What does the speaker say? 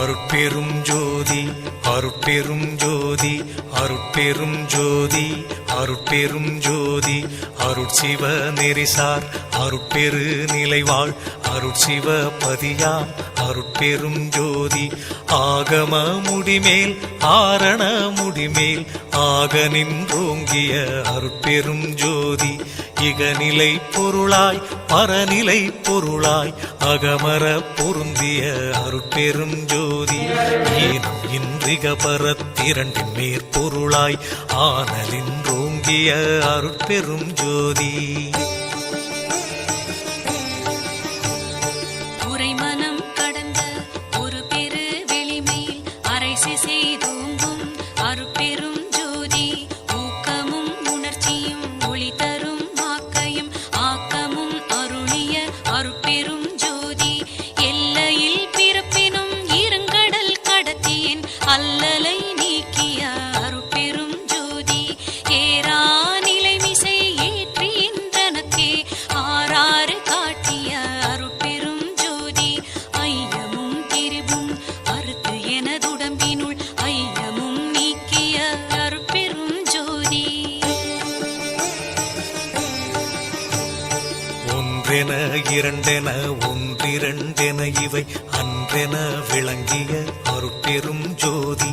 அருட்பெரும் ஜோதி அருட்பெரும் ஜோதி அருட்பெரும் ஜோதி அருட்பெரும் ஜோதி. அருட்சிவ நெறிசார் அருட்பெரு நிலைவாழ் அருட்சிவ பதியாம் அருட்பெரும் ஜோதி ஆகம முடிமேல் ஆரண முடிமேல் ஆக நின்றோங்கிய அருட்பெரும் ஜோதி. இகநிலை பொருளாய் பரநிலை பொருளாய் அகமர பொருந்திய அருட்பெரும் ஜோதி. ஏனும் இன்றிக பரத்திரண்டின் மேற்பொருளாய் ஆனலின்றோங்கிய அருட்பெரும் ஜோதி. ஒன்றென இரண்டென ஒன்றிரண்டென இவை அன்றென விளங்கிய அருட்பெரும் ஜோதி.